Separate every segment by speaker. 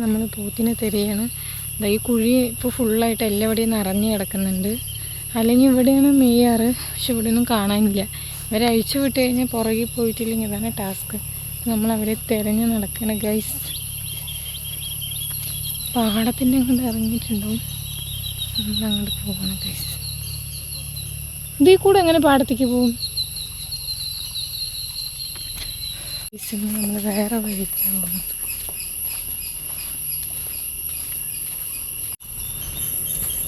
Speaker 1: നമ്മൾ പോത്തിനെ തിരയാണ്. ഈ കുഴി ഇപ്പോൾ ഫുള്ളായിട്ട് എല്ലാവിടെയും നിറഞ്ഞു കിടക്കുന്നുണ്ട്. അല്ലെങ്കിൽ ഇവിടെയാണ് മെയ്യാറ് പക്ഷെ ഇവിടെ ഒന്നും കാണാനില്ല. ഇവരെ അഴിച്ചു വിട്ട് കഴിഞ്ഞാൽ പുറകിൽ പോയിട്ടില്ലെങ്കിൽ ഇതാണ് ടാസ്ക് നമ്മൾ അവരെ തിരഞ്ഞു നടക്കണം ഗൈസ് പാടത്തിന്റെ അങ്ങോട്ട് ഇറങ്ങിയിട്ടുണ്ടാവും. നമ്മൾ അങ്ങോട്ട് പോകണം ഗൈസ് ഇതിൽ കൂടെ എങ്ങനെ പാടത്തേക്ക് പോകും? നമ്മൾ വേറെ വഴിക്കാണ് പോകുന്നത്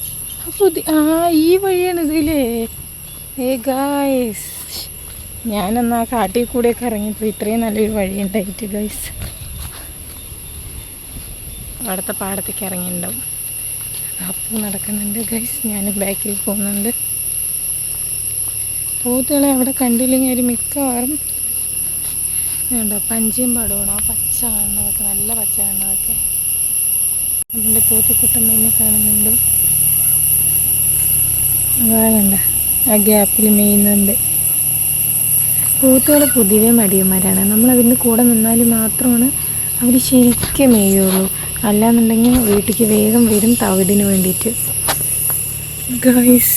Speaker 1: അപ്പോൾ ഇത് ആ ഈ വഴിയാണ് ഇതിലേ. ഏ ഗായ്സ് ഞാനെന്നാ കാട്ടിൽ കൂടെയൊക്കെ ഇറങ്ങിയപ്പോൾ ഇത്രയും നല്ലൊരു വഴി ഉണ്ടായിട്ട് ഗൈസ് അവിടുത്തെ പാടത്തേക്ക് ഇറങ്ങിയിട്ടുണ്ടാവും അപ്പോൾ നടക്കുന്നുണ്ട് ഗൈസ് ഞാൻ ബാക്കിൽ പോകുന്നുണ്ട്. പോത്തുകളെ അവിടെ കണ്ടില്ലെങ്കിൽ ഒരു മിക്കവാറും വേണ്ട പഞ്ചിയും ആ പച്ച കാണുന്നതൊക്കെ നല്ല പച്ച കാണുന്നതൊക്കെ. നമ്മുടെ പോത്തുക്കുട്ടമ്മേനെ കാണുന്നുണ്ട്. അതാ കണ്ട ആ ഗ്യാപ്പിൽ മെയ്യുന്നുണ്ട് പോത്തുകൾ പൊതുവെ മടിയന്മാരാണ്. നമ്മൾ കൂടെ നിന്നാൽ മാത്രമാണ് അവർ ശരിക്കും മേയുള്ളൂ. അല്ലാന്നുണ്ടെങ്കിൽ വീട്ടിലേക്ക് വേഗം വരും തവിടിന് വേണ്ടിയിട്ട്. ഗൈസ്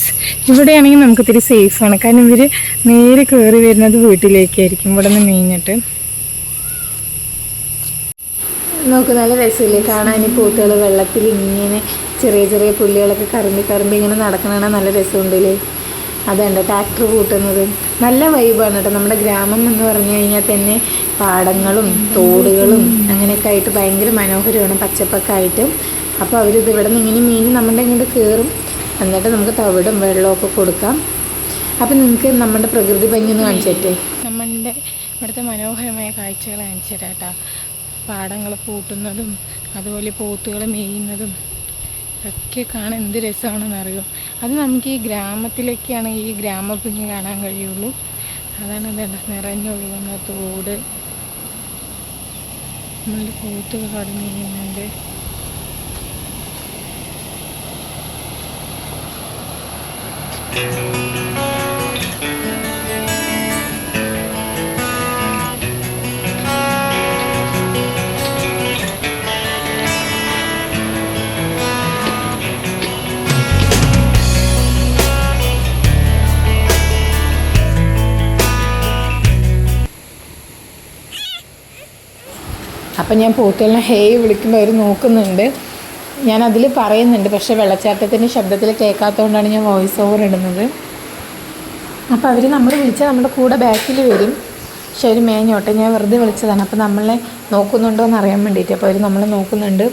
Speaker 1: ഇവിടെയാണെങ്കിൽ നമുക്കിത്തിരി സേഫാണ് കാരണം ഇവർ നേരെ കയറി വരുന്നത് വീട്ടിലേക്കായിരിക്കും. ഇവിടെ നിന്ന് മേഞ്ഞിട്ട്. നമുക്ക് നല്ല രസമില്ലേ? കാണാൻ ഈ പൂത്തുകൾ വെള്ളത്തിൽ ഇങ്ങനെ ചെറിയ ചെറിയ പുല്ലുകളൊക്കെ കറമ്പി കറമ്പി ഇങ്ങനെ നടക്കണ നല്ല രസമുണ്ടല്ലേ? അതുണ്ട് ട്രാക്ടർ കൂട്ടുന്നത് നല്ല വൈബാണ് കേട്ടോ. നമ്മുടെ ഗ്രാമം എന്ന് പറഞ്ഞു കഴിഞ്ഞാൽ തന്നെ പാടങ്ങളും തോടുകളും അങ്ങനെയൊക്കെ ആയിട്ട് ഭയങ്കര മനോഹരമാണ് പച്ചപ്പൊക്കെ ആയിട്ട് അപ്പോൾ അവരിത് ഇവിടെ നിന്ന് ഇങ്ങനെ മീൻ നമ്മുടെ ഇങ്ങോട്ട് കയറും എന്നിട്ട് നമുക്ക് തവിടും വെള്ളമൊക്കെ കൊടുക്കാം. അപ്പോൾ നിങ്ങൾക്ക് നമ്മുടെ പ്രകൃതി ഭംഗി ഒന്ന് കാണിച്ചേറ്റേ നമ്മളുടെ ഇവിടുത്തെ മനോഹരമായ കാഴ്ചകൾ കാണിച്ചു തരാം കേട്ടോ. പാടങ്ങൾ പൂട്ടുന്നതും അതുപോലെ പോത്തുകൾ മേയുന്നതും ഒക്കെ കാണാൻ എന്ത് രസമാണെന്ന് അറിയോ അത് നമുക്ക് ഈ ഗ്രാമത്തിലൊക്കെയാണ് ഈ ഗ്രാമഭംഗി കാണാൻ കഴിയുള്ളൂ. അതാണ് വേണ്ട നിറഞ്ഞൊഴുകുന്ന തോട്. നമ്മളുടെ പോത്തുകൾ അവിടെ മേയുന്നുണ്ട്. അപ്പം ഞാൻ പൂക്കളിനെ ഹേയ് വിളിക്കുമ്പോൾ അവർ നോക്കുന്നുണ്ട്. ഞാൻ അതിൽ പറയുന്നുണ്ട് പക്ഷേ വെള്ളച്ചാട്ടത്തിന്റെ ശബ്ദത്തിൽ കേൾക്കാത്തതുകൊണ്ടാണ് ഞാൻ വോയിസ് ഓവർ ഇടുന്നത്. അപ്പോൾ അവർ നമ്മൾ വിളിച്ചാൽ നമ്മുടെ കൂടെ ബാക്കിൽ വരും. പക്ഷെ അവർ മേഞ്ഞോട്ടെ ഞാൻ വെറുതെ വിളിച്ചതാണ്. അപ്പോൾ നമ്മളെ നോക്കുന്നുണ്ടോ എന്ന് അറിയാൻ വേണ്ടിയിട്ട് അപ്പോൾ അവർ നമ്മളെ നോക്കുന്നുണ്ട്.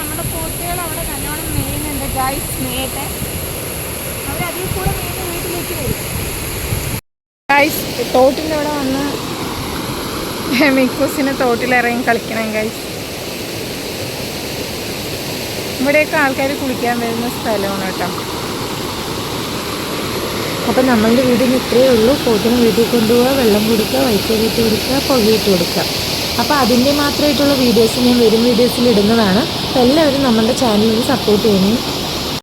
Speaker 1: നമ്മുടെ പോത്തുകൾ അവിടെ നല്ലോണം മേയുന്നുണ്ട്. ഗൈസ് മേയട്ടെ. അവരതിൽ കൂടെ ഗൈസ് തോട്ടിന്റെ അവിടെ വന്ന് മിക്കൂസിന് തോട്ടിലിറങ്ങി കളിക്കണം ഗൈസ് ഇവിടെയൊക്കെ ആൾക്കാർ കുളിക്കാൻ വരുന്ന സ്ഥലമാണ് കേട്ടോ. അപ്പം നമ്മളുടെ വീടിന് ഇത്രയേ ഉള്ളൂ. പോത്തിന് വീട്ടിൽ കൊണ്ടുപോവുക വെള്ളം കൊടുക്കുക വൈക്കോലിട്ട് കൊടുക്കുക പുകയിട്ട് കൊടുക്കുക അപ്പോൾ അതിന്റെ മാത്രമായിട്ടുള്ള വീഡിയോസ് ഞാൻ വരും വീഡിയോസിൽ ഇടുന്നതാണ്. അപ്പോൾ എല്ലാവരും നമ്മളുടെ ചാനലിൽ സപ്പോർട്ട് ചെയ്യണം.